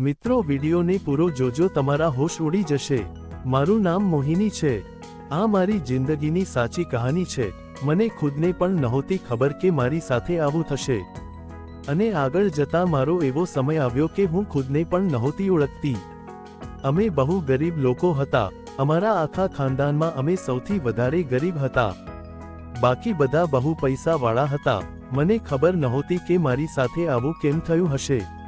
મિત્રો, વિડીયોને પૂરો જોજો, તમારા હોશ ઉડી જશે. મારું નામ મોહિની છે. આ મારી જિંદગીની સાચી કહાની છે. મને ખુદને પણ નહોતી ખબર કે મારી સાથે આવું થશે. અને આગળ જતા મારો એવો સમય આવ્યો કે હું ખુદને પણ નહોતી ઓળખતી. અમે બહુ ગરીબ લોકો હતા. અમારા આખા ખાનદાનમાં અમે સૌથી વધારે ગરીબ હતા. બાકી બધા બહુ પૈસાવાળા હતા. મને ખબર નહોતી કે મારી સાથે આવું કેમ થયું હશે.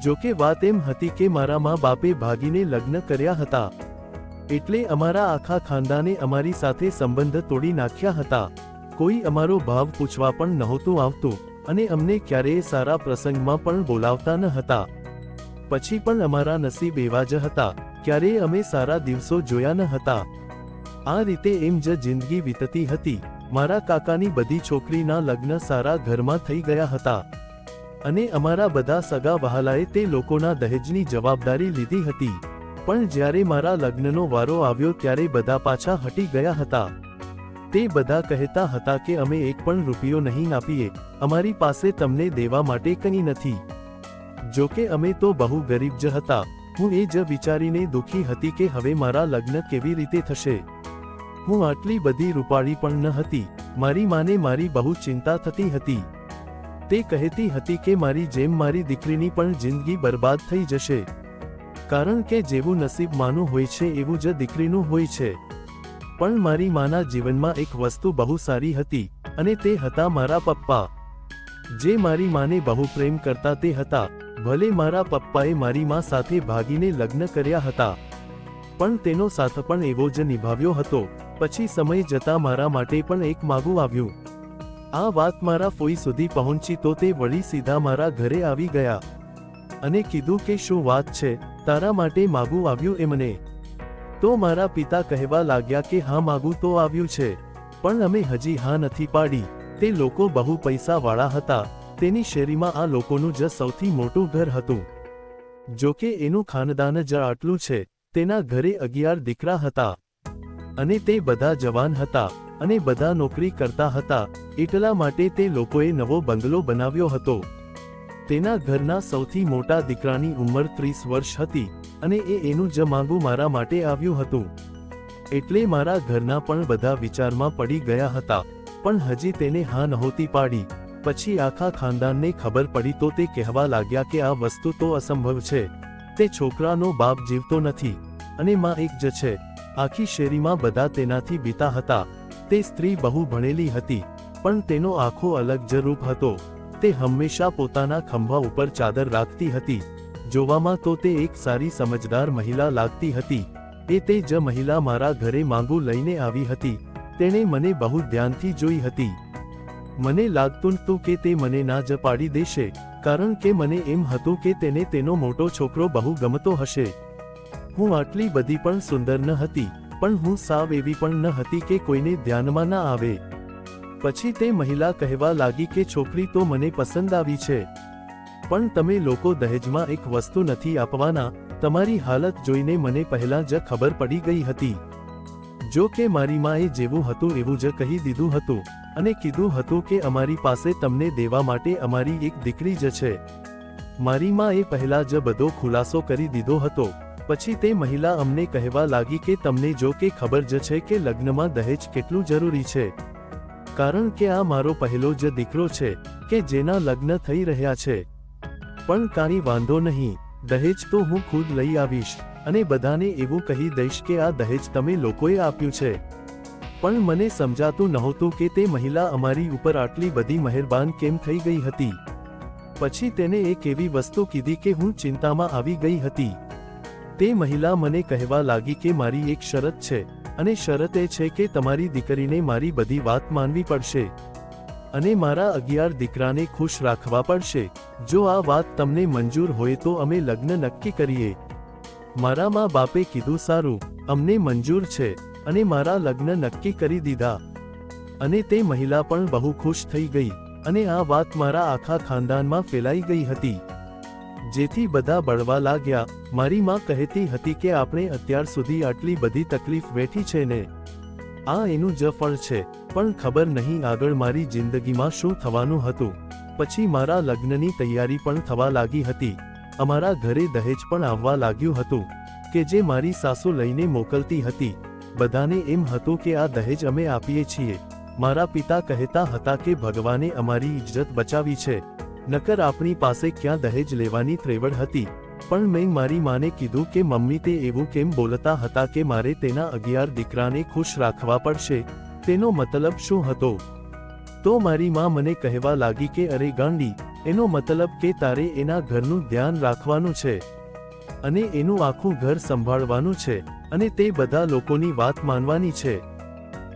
જોકે વાત એમ હતી કે મારા મા બાપે ભાગીને લગ્ન કર્યા હતા. એટલે અમારા આખા ખાનદાને અમારી સાથે સંબંધ તોડી નાખ્યા હતા. કોઈ અમારો ભાવ પૂછવા પણ નહોતું આવતું અને અમને ક્યારેય સારા પ્રસંગમાં પણ બોલાવતા ન હતા. પછી પણ અમારા નસીબ એવા જ હતા, ક્યારેય અમે સારા દિવસો જોયા ન હતા. આ રીતે એમ જ જિંદગી વીતતી હતી. મારા કાકાની બધી છોકરીના લગ્ન સારા ઘરમાં થઈ ગયા હતા. અને અમારા બધા સગા વહાલાએ તે લોકોના દહેજની જવાબદારી લીધી હતી. પણ જ્યારે મારા લગ્નનો વારો આવ્યો ત્યારે બધા પાછા હટી ગયા હતા. તે બધા કહેતા હતા કે અમે એક પણ રૂપિયો નહીં આપીએ, અમારી પાસે તમને દેવા માટે કંઈ નથી. જોકે અમે તો બહુ ગરીબ જ હતા, હું એ જ વિચારીને દુઃખી હતી કે હવે મારા લગ્ન કેવી રીતે થશે. હું આટલી બધી રૂપાળી પણ ન હતી, મારી માને મારી બહુ ચિંતા થતી હતી. તે કહેતી હતી કે મારી જેમ મારી દીકરીની પણ જિંદગી બરબાદ થઈ જશે. કારણ કે જેવું નસીબ માનું હોય છે, એવું જ દીકરીનું હોય છે. પણ મારી માના જીવનમાં એક વસ્તુ બહુ સારી હતી, અને તે હતા મારા પપ્પા. જે મારી માને બહુ પ્રેમ કરતા તે હતા, ભલે મારા પપ્પાએ મારી મા સાથે ભાગીને લગ્ન કર્યા હતા. પણ તેનો સાથ પણ એવો જ નિભાવ્યો હતો. પછી સમય જતા મારા માટે પણ એક માગું આવ્યું. આ વાત મારા ફોઈ સુધી પહોંચી તો તે વળી સીધા મારા ઘરે આવી ગયા. અને કીધું કે શું વાત છે, તારા માટે માગું આવ્યું એ મને તો મારા પિતા કહેવા લાગ્યા કે હા માગું તો આવ્યું છે, પણ અમે હજી હા નથી પાડી. તે લોકો બહુ પૈસાવાળા હતા, તેની શેરીમાં આ લોકોનું જ સૌથી મોટું ઘર હતું. જોકે એનું ખાનદાન જ આટલું છે, તેના ઘરે અગિયાર દીકરા હતા. અને તે બધા જવાન હતા. અને બધા નોકરી કરતા હતા, એટલા માટે તે લોકોએ નવો બંગલો બનાવ્યો હતો. તેના ઘરના સૌથી મોટા દીકરાની ઉંમર ત્રીસ વર્ષ હતી અને એ એનું જ માંગુ મારા માટે આવ્યું હતું. એટલે મારા ઘરના પણ બધા વિચારમાં પડી ગયા હતા, પણ હજી તેને હા નહોતી પાડી. પછી આખા ખાનદાનને ખબર પડી તો તે કહેવા લાગ્યા કે આ વસ્તુ તો અસંભવ છે. તે છોકરાનો બાપ જીવતો નથી અને માં એક જ છે. આખી શેરીમાં બધા તેનાથી બીતા હતા. તે સ્ત્રી બહુ ભણેલી હતી, પણ તેનો આખો અલગ જ રૂપ હતો. તે હંમેશા પોતાના ખંભા ઉપર ચાદર રાખતી હતી. જોવામાં તો તે એક સારી સમજદાર મહિલા લાગતી હતી. એ તે જ મહિલા મારા ઘરે માંગુ લઈને આવી હતી. તેણે મને બહુ ધ્યાનથી જોઈ હતી. મને લાગતું હતું કે તે મને ના જ પાડી દેશે, કારણ કે મને એમ હતું કે તેને તેનો મોટો છોકરો બહુ ગમતો હશે. હું આટલી બધી પણ સુંદર ન હતી. પણ હું સાવ એવી પણ ન હતી કે કોઈને ધ્યાનમાં ના આવે. પછી તે મહિલા કહેવા લાગી કે છોકરી તો મને પસંદ આવી છે. પણ તમે લોકો દહેજમાં એક વસ્તુ નથી આપવાના, તમારી હાલત જોઈને મને પહેલા જ ખબર પડી ગઈ હતી. જો કે મારી માએ જેવું હતું એવું જ કહી દીધું હતું, અને કીધું હતું કે અમારી પાસે તમને દેવા માટે અમારી એક દીકરી જ છે. મારી માએ પહેલા જ બધો ખુલાસો કરી દીધો હતો. પછી તે મહિલા અમને કહેવા લાગી કે તમને જો કે ખબર જ છે કે લગ્નમાં દહેજ કેટલું જરૂરી છે. કારણ કે આ મારો પહેલો જ દીકરો છે, કે જેના લગ્ન થઈ રહ્યા છે. પણ કાંઈ વાંધો નહીં, દહેજ તો હું ખુદ લઈ આવીશ, અને બધાને એવું કહી દઈશ કે આ દહેજ તમે લોકોએ આપ્યું છે. પણ મને સમજાતું નહોતું કે તે મહિલા અમારી ઉપર આટલી બધી મહેરબાન કેમ થઈ ગઈ હતી. પછી તેને એક એવી વસ્તુ કીધી કે હું ચિંતામાં આવી ગઈ હતી. તે મહિલા મને કહેવા લાગી કે મારી એક શરત છે, અને શરત એ છે કે તમારી દીકરીને મારી બધી વાત માનવી પડશે. અને મારા અગિયાર દીકરાને ખુશ રાખવા પડશે. જો આ વાત તમને મંજૂર હોય તો અમે લગ્ન નક્કી કરીએ. મારા મા બાપે કીધું, સારું, અમને મંજૂર છે, અને મારા લગ્ન નક્કી કરી દીધા. અને તે મહિલા પણ બહુ ખુશ થઈ ગઈ, અને આ વાત મારા આખા ખાનદાનમાં ફેલાઈ ગઈ હતી. જેથી બધા બળવા લાગ્યા. મારી માં કહેતી હતી કે આપણે અત્યાર સુધી આટલી બધી તકલીફ વેઠી છે ને. આ એનું જ ફળ છે. પણ ખબર નહીં આગળ મારી જિંદગીમાં શું થવાનું હતું. પછી મારા લગ્નની તૈયારી પણ થવા લાગી હતી. અમારા ઘરે દહેજ પણ આવવા લાગ્યું હતું કે જે મારી સાસુ લઈને મોકલતી હતી. બધાને એમ હતું કે આ દહેજ અમે આપીએ છીએ. મારા પિતા કહેતા હતા કે ભગવાને અમારી ઇજ્જત બચાવી છે. નકર આપણી પાસે ક્યાં દહેજ લેવાની ત્રેવડ હતી. પણ મેં મારી માને કીધું કે મમ્મી તે એવું કેમ બોલતા હતા કે મારે તેના અગિયાર દીકરાને ખુશ રાખવા પડશે. તેનો મતલબ શું હતો? તો મારી માં મને કહેવા લાગી કે અરે ગાંડી, એનો મતલબ કે તારે એના ઘરનું ધ્યાન રાખવાનું છે. અને એનું આખું ઘર સંભાળવાનું છે, અને તે બધા લોકોની વાત માનવાની છે.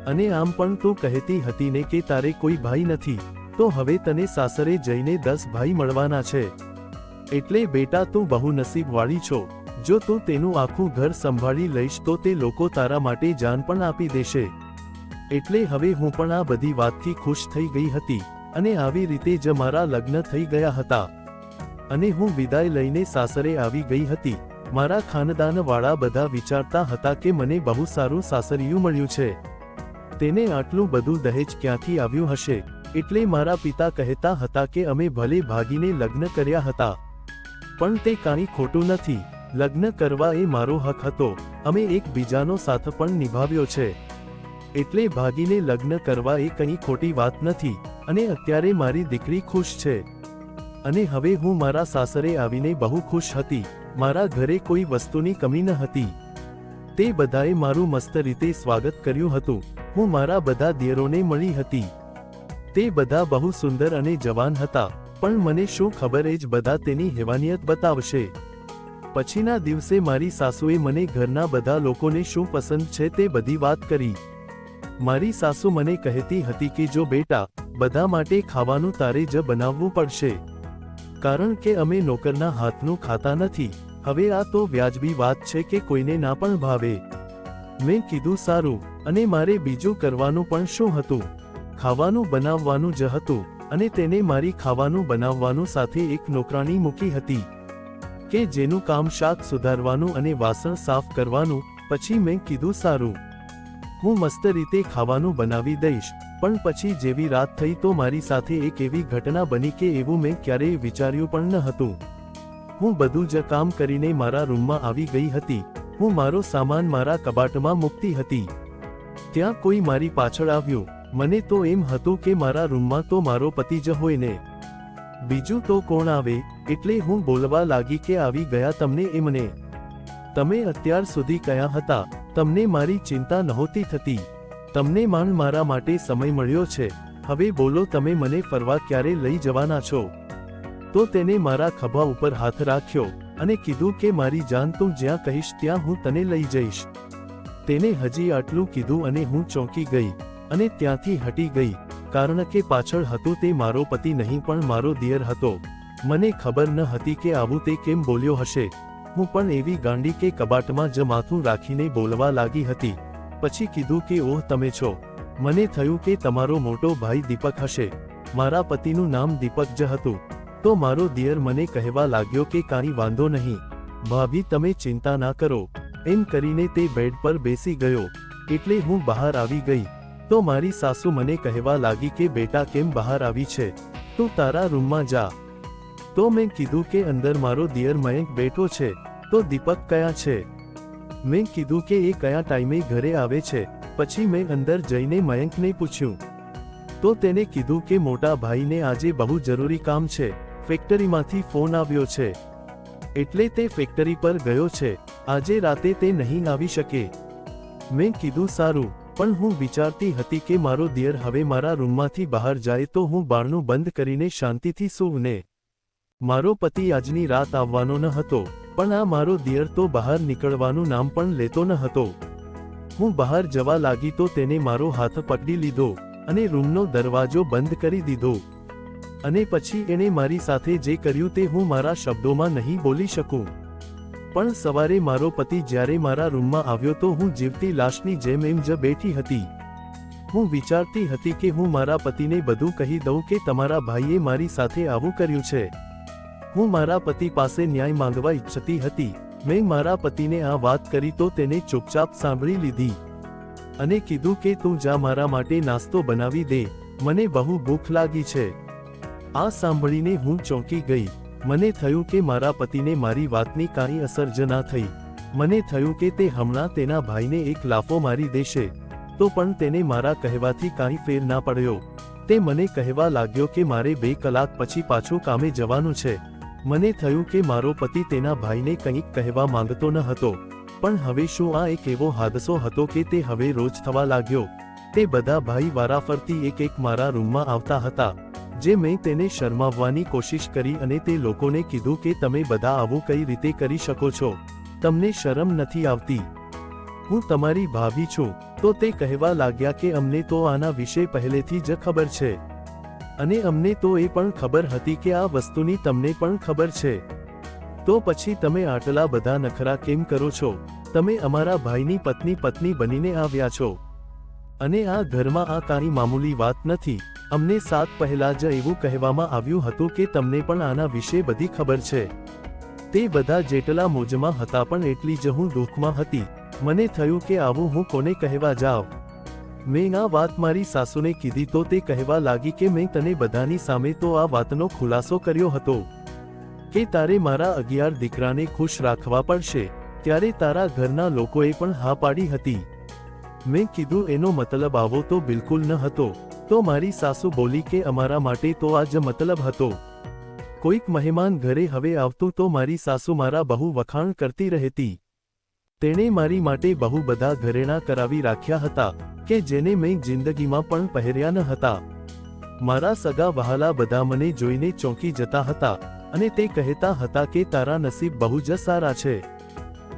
અને આમ પણ તું કહેતી હતી ને કે તારે કોઈ ભાઈ નથી. તો હવે તને સાસરે જઈને દસ ભાઈ મળવાના છે. એટલે બેટા તું બહુ નસીબ વાળી છો. જો તું તેનું આખું ઘર સંભાળી લઈશ તો તે લોકો તારા માટે જાન પણ આપી દેશે. એટલે હવે હું પણ આ બધી વાતથી ખુશ થઈ ગઈ હતી અને આવી રીતે જ મારા લગ્ન થઈ ગયા હતા. અને હું વિદાય લઈને સાસરે આવી ગઈ હતી. મારા ખાનદાનવાળા બધા વિચારતા હતા કે મને બહુ સારું સાસરિયું મળ્યું છે. તેને આટલું બધું દહેજ ક્યાંથી આવ્યું હશે? એટલે મારા પિતા કહેતા હતા કે અમે ભલે ભાગીને લગ્ન કર્યા હતા. પણ તે કાંઈ ખોટું નથી. લગ્ન કરવા એ મારો હક હતો. અમે એકબીજાનો સાથ પણ નિભાવ્યો છે. એટલે ભાગીને લગ્ન કરવા એ કંઈ ખોટી વાત નથી. અને અત્યારે મારી દીકરી ખુશ છે. અને હવે હું મારા સાસરે આવીને બહુ ખુશ હતી. મારા ઘરે કોઈ વસ્તુની કમી ન હતી. તે બધાએ મારું મસ્ત રીતે સ્વાગત કર્યું હતું. હું મારા બધા દિયરોને મળી હતી. તે બધા બહુ સુંદર અને જવાન હતા, પણ મને શું ખબર એ જ બધા તેની હેવાનિયત બતાવશે. પછીના દિવસે મારી સાસુએ મને ઘરના બધા લોકોને શું પસંદ છે તે બધી વાત કરી. મારી સાસુ મને કહેતી હતી કે જો બેટા, બધા માટે ખાવાનું તારે જ બનાવવું પડશે. કારણ કે અમે નોકરના હાથનું ખાતા નથી, હવે આ તો વ્યાજબી વાત છે કે કોઈને ના પણ ભાવે. મેં કીધું સારું, અને મારે બીજું કરવાનું પણ શું હતું? ખાવાનું બનાવવાનું જ હતું અને તેને મારી ખાવાનું બનાવવાનું સાથે એક નોકરાણી મૂકી હતી કે જેનું કામ શાક સુધારવાનું અને વાસણ સાફ કરવાનું, પછી મેં કીધું, સારું. હું મસ્ત રીતે ખાવાનું બનાવી દઈશ. પણ પછી જેવી રાત થઈ તો મારી સાથે એક એવી ઘટના બની કે એવું મેં ક્યારેય વિચાર્યું પણ ન હતું. હું બધું જ કામ કરીને મારા રૂમમાં આવી ગઈ હતી. હું મારો સામાન મારા કબાટમાં મૂકતી હતી. ત્યાં કોઈ મારી પાછળ આવ્યું. મને તો એમ હતું કે મારા રૂમમાં તો મારો પતિ જ હોય ને. બીજું તો કોણ આવે, એટલે હું બોલવા લાગી કે આવી ગયા તમને એમને. તમે અત્યાર સુધી કયા હતા, તમને મારી ચિંતા નહોતી થતી. તમને માંડ મારા માટે સમય મળ્યો છે, હવે બોલો તમે મને ફરવા ક્યારે લઈ જવાના છો? તો તેને મારા ખભા ઉપર હાથ રાખ્યો, અને કીધું કે મારી જાન તું જ્યાં કહીશ ત્યાં હું તને લઈ જઈશ. તેને હજી આટલું કીધું અને હું ચોંકી ગઈ. અને ત્યાંથી હટી ગઈ, કારણ કે પાછળ હતું તે મારો પતિ નહીં પણ મારો દિયર હતો. મને ખબર ન હતી કે આવું તે કેમ બોલ્યો હશે. હું પણ એવી ગાંડી કે કબાટમાં જ માથું રાખીને બોલવા લાગી હતી. પછી કીધું કે, ઓહ, તમે છો. મને થયું કે તમારો મોટો ભાઈ દીપક હશે. મારા પતિનું નામ દીપક જ હતું. તો મારો દિયર મને કહેવા લાગ્યો કે, કાંઈ વાંધો નહીં. ભાભી, તમે ચિંતા ના કરો એમ કરીને તે બેડ પર બેસી ગયો. એટલે હું બહાર આવી ગઈ. તો મારી સાસુ મને કહેવા લાગી કે, બેટા, કેમ બહાર આવી છે? તું તારા રૂમમાં જા. તો મેં કીધું કે, અંદર મારો દિયર મયંક બેઠો છે. તો દીપક કયા છે? મેં કીધું કે, એ કયા ટાઈમે ઘરે આવે છે? પછી મેં અંદર જઈને મયંકને પૂછ્યું. તો તેને કીધું કે, મોટા ભાઈને આજે બહુ જરૂરી કામ છે. ફેક્ટરીમાંથી ફોન આવ્યો છે. એટલે તે ફેક્ટરી પર ગયો છે. આજે રાતે તે નહીં આવી શકે. મેં કીધું, સારું. પણ હું વિચારતી હતી કે મારો દિયર હવે મારા રૂમમાંથી બહાર જાય તો હું બારણું બંધ કરીને શાંતિથી સૂવને. મારો પતિ આજની રાત આવવાનો ન હતો, પણ આ મારો દિયર તો બહાર નીકળવાનું નામ પણ લેતો ન હતો. હું બહાર જવા લાગી તો તેને મારો હાથ પકડી લીધો અને રૂમનો દરવાજો બંધ કરી દીધો. અને પછી એણે મારી સાથે જે કર્યું તે હું મારા શબ્દોમાં નહીં બોલી શકું. પણ સવારે મારો પતિ જ્યારે મારા રૂમમાં આવ્યો તો હું જીવતી લાશની જેમ એમ જ બેઠી હતી. હું વિચારતી હતી કે હું મારા પતિને બધું કહી દઉં કે તમારા ભાઈએ મારી સાથે આવું કર્યું છે. હું મારા પતિ પાસે ન્યાય માંગવા ઈચ્છતી હતી. મેં મારા પતિને આ વાત કરી તો તેને ચૂપચાપ સાંભળી લીધી. અને કીધું કે તું જા મારા માટે નાસ્તો બનાવી દે. મને બહુ ભૂખ લાગી છે. આ સાંભળીને હું ચોંકી ગઈ. મને થયું કે મારા પતિને મારી વાતની કાંઈ અસર જ ના થઈ. મને થયું કે તે હમણાં તેના ભાઈને એક લાફો મારી દેશે. તો પણ તેને મારા કહેવાથી કાંઈ ફેર ના પડ્યો. તે મને કહેવા લાગ્યો કે મારે બે કલાક પછી પાછું કામે જવાનું છે. મને થયું કે મારો પતિ તેના ભાઈને કંઈક કહેવા માંગતો ન હતો. પણ હવે શું આ એક એવો હાદસો હતો કે તે હવે રોજ થવા લાગ્યો? તે બધા ભાઈ વારાફરતી એક એક મારા રૂમમાં આવતા હતા. જે મેં તેને શરમાવવાની કોશિશ કરી અને તે લોકોને કીધું કે તમે બધા આવું કઈ રીતે કરી શકો છો? તમને શરમ નથી આવતી? હું તમારી ભાભી છું, તો તે કહેવા લાગ્યા કે અમને તો આના વિશે પહેલેથી જ ખબર છે. અને અમને તો એ પણ ખબર હતી કે આ વસ્તુની તમને પણ ખબર છે. તો પછી તમે આટલા બધા નખરા કેમ કરો છો? તમે અમારા ભાઈની પત્ની પત્ની બનીને આવ્યા છો. અને આ ઘરમાં આ કાંઈ મામૂલી વાત નથી. અમને સાત પહેલા જ એવું કહેવામાં આવ્યું હતું કે તમને પણ આના વિશે બધી ખબર છે. તે બધા જેટલા મોજમાં હતા પણ એટલી જ હું દુઃખમાં હતી. મને થયું કે આવું હું કોને કહેવા જાઉં? મેં આ વાત મારી સાસુને કીધી તો તે કહેવા લાગી કે મેં તને બધાની સામે તો આ વાતનો ખુલાસો કર્યો હતો. કે તારે મારા અગિયાર દીકરાને ખુશ રાખવા પડશે, ત્યારે તારા ઘરના લોકોએ પણ હા પાડી હતી. મેં કીધું એનો મતલબ આવો તો બિલકુલ ન હતો. તો મારી સાસુ બોલી કે અમારા માટે તો આ જ મતલબ હતો. કોઈક મહેમાન ઘરે હવે આવતું તો મારી સાસુ મારા બહુ વખાણ કરતી રહેતી. તેણે મારી માટે બહુ બધા ઘરેણાં કરાવી રાખ્યા હતા, કે જેને મેં જિંદગીમાં પણ પહેર્યા ન હતા. મારા સગા વહાલા બધા મને જોઈને ચોંકી જતા હતા, અને તે કહેતા હતા કે તારા નસીબ બહુ જ સારા છે.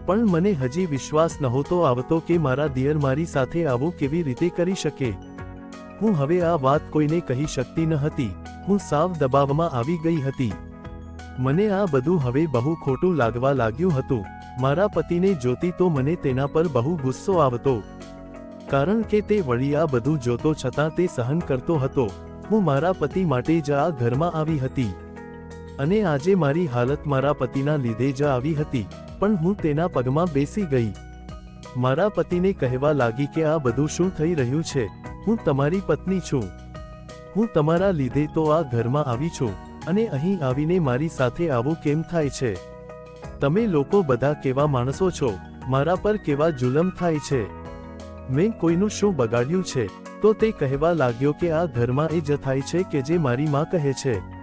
પણ મને હજી વિશ્વાસ નહોતો આવતો કે મારા દિયર મારી સાથે આવું કેવી રીતે કરી શકે. હું હવે આ વાત કોઈને કહી શકતી ન હતી. હું સાવ દબાવમાં આવી ગઈ હતી. મને આ બધું હવે બહુ ખોટું લાગવા લાગ્યું હતું. મારા પતિને જોતી તો મને તેના પર બહુ ગુસ્સો આવતો. કારણ કે તે વળી આ બધું જોતો છતાં તે સહન કરતો હતો. હું મારા પતિ માટે જ આ ઘરમાં આવી હતી. અને આજે મારી હાલત મારા પતિના લીધે જ આવી હતી. પણ હું તેના પગમાં બેસી ગઈ. મારા પતિને કહેવા લાગી કે આ બધું શું થઈ રહ્યું છે? હું તમારી પત્ની છું. હું તમારા લીધે તો આ ઘરમાં આવી છું અને અહીં આવીને મારી સાથે આવું કેમ થાય છે? તમે લોકો બધા કેવા માણસો છો? મારા પર કેવા જુલમ થાય છે? મેં કોઈનું શું બગાડ્યું છે? તો તે કહેવા લાગ્યો કે આ ઘરમાં એ જ થાય છે કે જે મારી માં કહે છે.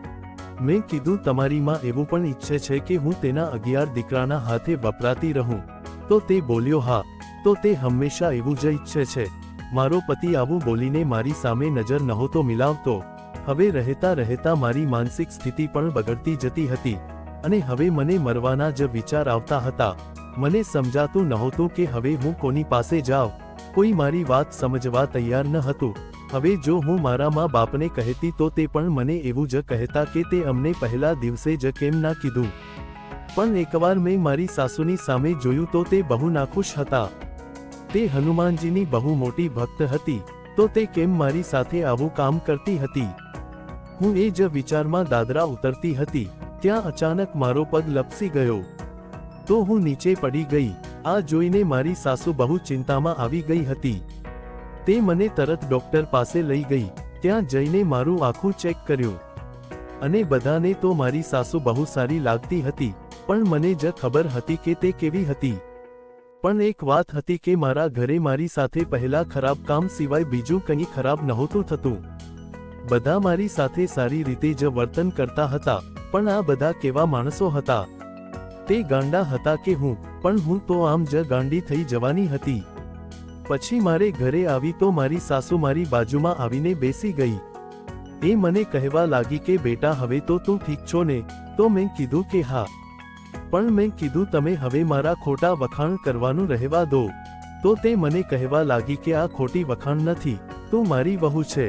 મેં કીધું, તમારી માં એવું પણ ઈચ્છે છે કે હું તેના અગિયાર દીકરાના હાથે વપરાતી રહું. તો તે બોલ્યો, હા. તો તે હંમેશા એવું જ ઈચ્છે છે. મારો પતિ આવું બોલીને મારી સામે નજર નહોતો મિલાવતો. હવે રહેતા રહેતા મારી માનસિક સ્થિતિ પણ બગડતી જતી હતી અને હવે મને મરવાના જ વિચાર આવતા હતા. મને સમજાતું નહોતું કે હવે હું કોની પાસે જાઉં. કોઈ મારી વાત સમજવા તૈયાર ન હતું. હવે જો હું મારા મા બાપને કહેતી તો તે પણ મને એવું જ કહેતા કે તે અમને પહેલા દિવસે જ કેમ ના કીધું. પણ એકવાર મેં મારી સાસુની સામે જોયું તો તે બહુ નાખુશ હતા. તે હનુમાનજીની બહુ મોટી ભક્ત હતી, તો તે કેમ મારી સાથે આવું કામ કરતી હતી? હું એ જ વિચારમાં દાદરા ઉતરતી હતી, ત્યાં અચાનક મારો પગ લપસી ગયો. તો હું નીચે પડી ગઈ, આ જોઈને મારી સાસુ બહુ ચિંતામાં આવી ગઈ હતી. તે મને તરત ડોક્ટર પાસે લઈ ગઈ, ત્યાં જઈને મારું આખું ચેક કર્યું. અને બધાને તો મારી સાસુ બહુ સારી લાગતી હતી, પણ મને જ ખબર હતી કે તે કેવી હતી. પણ એક વાત હતી કે મારા ઘરે મારી સાથે પહેલા ખરાબ કામ સિવાય બીજું કંઈ ખરાબ નહોતું થતું. બધા મારી સાથે સારી રીતે જ વર્તન કરતા હતા, પણ આ બધા કેવા માણસો હતા? તે ગાંડા હતા કે હું, પણ હું તો આમ જ ગાંડી થઈ જવાની હતી. પછી મારે ઘરે આવી તો મારી સાસુ મારી બાજુમાં આવીને બેસી ગઈ. એ મને કહેવા લાગી કે, બેટા, હવે તો તું ઠીક છો ને? તો મેં કીધું કે, હા. પણ મેં કીધું તમે હવે મારા ખોટા વખાણ કરવાનું રહેવા દો. તો તે મને કહેવા લાગી કે આ ખોટી વખાણ નથી, તું મારી વહુ છે.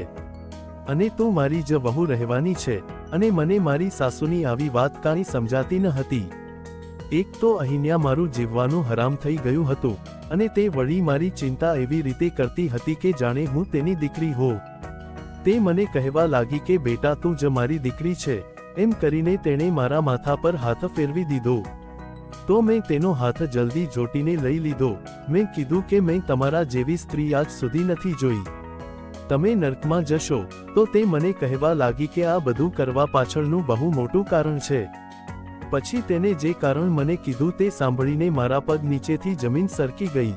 અને તું મારી જ વહુ રહેવાની છે, અને મને મારી સાસુની આવી વાત કાંઈ સમજાતી ન હતી. એક તો અહીંયા મારું જીવવાનું હરામ થઈ ગયું હતું, અને તે વળી મારી ચિંતા એવી રીતે કરતી હતી કે જાણે હું તેની દીકરી હો. તે મને કહેવા લાગી કે બેટા તું જ મારી દીકરી છે. એમ કરીને તેણે મારા માથા પર હાથ ફેરવી દીધો. તો મેં તેનો હાથ જલ્દી જોટીને લઈ લીધો. મેં કીધું કે મેં તમારા જેવી સ્ત્રી આજ સુધી નથી જોઈ. તમે નર્કમાં જશો, તો તે મને કહેવા લાગી કે આ બધું કરવા પાછળનું બહુ મોટું કારણ છે. પછી તેને જે કારણ મને કીધું તે સાંભળીને મારા પગ નીચેથી જમીન સરકી ગઈ.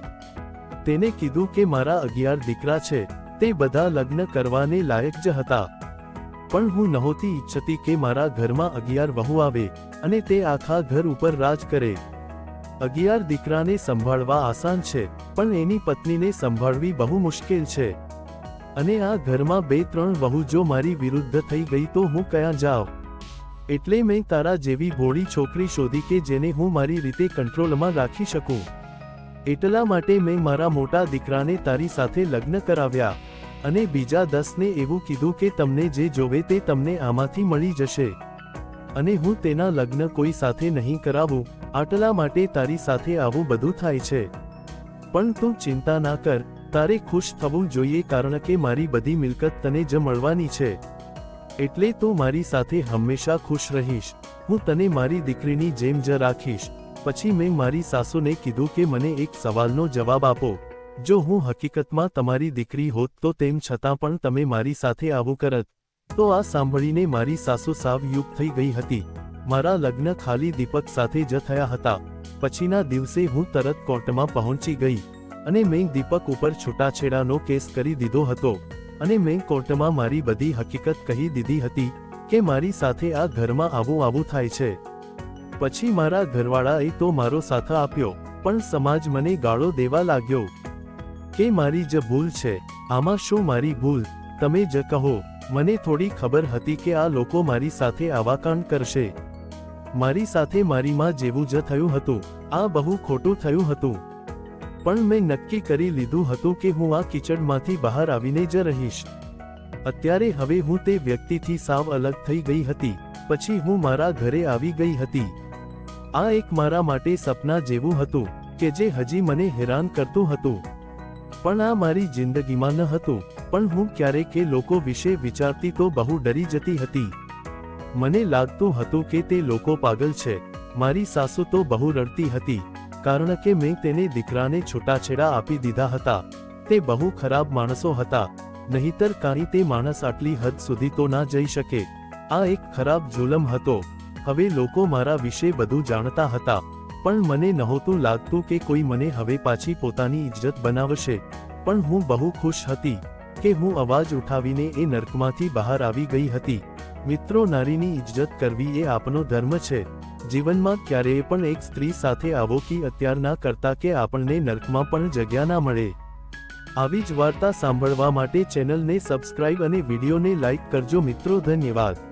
તેને કીધું કે મારા અગિયાર દીકરા છે, તે બધા લગ્ન કરવાને લાયક જ હતા. પણ હું નહોતી ઈચ્છતી કે મારા ઘરમાં અગિયાર વહુ આવે અને તે આખા ઘર ઉપર રાજ કરે. અગિયાર દીકરાને સંભાળવા આસાન છે, પણ એની પત્નીને સંભાળવી બહુ મુશ્કેલ છે. અને આ ઘરમાં બે ત્રણ વહુ જો મારી વિરુદ્ધ થઈ ગઈ તો હું ક્યાં જાઉં? એટલે મેં તારા જેવી ભોળી છોકરી શોધી કે જેને હું મારી રીતે કંટ્રોલમાં રાખી શકું. એટલા માટે મેં મારા મોટા દીકરાને તારી સાથે લગ્ન કરાવ્યા. અને બીજા દસને એવું કીધું કે તમને જે જોવે તે તમને આમાંથી મળી જશે. અને હું તેના લગ્ન કોઈ સાથે નહીં કરાવું, આટલા માટે તારી સાથે આવું બધું થાય છે. પણ તું ચિંતા ના કર, તારે ખુશ થવું જોઈએ કારણ કે મારી બધી મિલકત તને જ મળવાની છે. એટલે તું મારી સાથે હંમેશા ખુશ રહીશ. હું તને મારી દીકરીની જેમ જ રાખીશ. પછી મેં મારી સાસુને કીધું કે મને એક સવાલનો જવાબ આપો. જો હું હકીકતમાં તમારી દીકરી હોત તો તેમ છતાં પણ તમે મારી સાથે આવું કરત. તો આ સાંભળીને મારી સાસુ સાવ યુગ થઈ ગઈ હતી. મારા લગ્ન ખાલી દીપક સાથે જ થયા હતા. પછીના દિવસે હું તરત કોર્ટમાં પહોંચી ગઈ અને મેં દીપક ઉપર છૂટાછેડાનો કેસ કરી દીધો હતો. અને મેં કોર્ટમાં મારી બધી હકીકત કહી દીધી હતી કે મારી સાથે આ ઘરમાં આવું આવું થાય છે. પછી મારા ઘરવાળાએ તો મારો સાથ આપ્યો, પણ સમાજ મને ગાળો દેવા લાગ્યો. કે મારી જ ભૂલ છે? આમાં શું મારી ભૂલ? તમે જ કહો. મને થોડી ખબર હતી કે આ લોકો મારી સાથે આવા કાંડ કરશે. મારી સાથે મારી માં જેવું જ થયું હતું. આ બહુ ખોટું થયું હતું. પણ મેં નક્કી કરી લીધું હતું કે હું આ કિચડમાંથી બહાર આવીને જ રહીશ. અત્યારે હવે હું તે વ્યક્તિથી સાવ અલગ થઈ ગઈ હતી. પછી હું મારા ઘરે આવી ગઈ હતી. આ એક મારા માટે સપના જેવું હતું, કે જે હજી મને હેરાન કરતું હતું. પણ આ મારી જિંદગીમાં ન હતું, પણ હું ક્યારેક એ લોકો વિશે વિચારતી તો બહુ ડરી જતી હતી. મને લાગતું હતું કે તે લોકો પાગલ છે, મારી સાસુ તો બહુ રડતી હતી, કારણ કે મેં તેને દીકરાને છૂટાછેડા આપી દીધા હતા. તે બહુ ખરાબ માણસો હતા, નહીતર કાંઈ તે માણસ આટલી હદ સુધી તો ના જઈ શકે. આ એક ખરાબ જુલમ હતો. હવે લોકો મારા વિશે બધું જાણતા હતા. પણ મને નહોતું લાગતું કે કોઈ મને હવે પાછી પોતાની ઇજ્જત બનાવશે. પણ હું બહુ ખુશ હતી કે હું અવાજ ઉઠાવીને એ નર્કમાંથી બહાર આવી ગઈ હતી. મિત્રો, નારીની ઇજ્જત કરવી એ આપનો ધર્મ છે. જીવનમાં ક્યારેય પણ એક સ્ત્રી સાથે આવો કે અત્યારના કરતા કે આપણને નર્કમાં પણ જગ્યા ના મળે. આવી જ વાર્તા સાંભળવા માટે ચેનલને સબસ્ક્રાઇબ અને વિડીયોને લાઇક કરજો મિત્રો, ધન્યવાદ.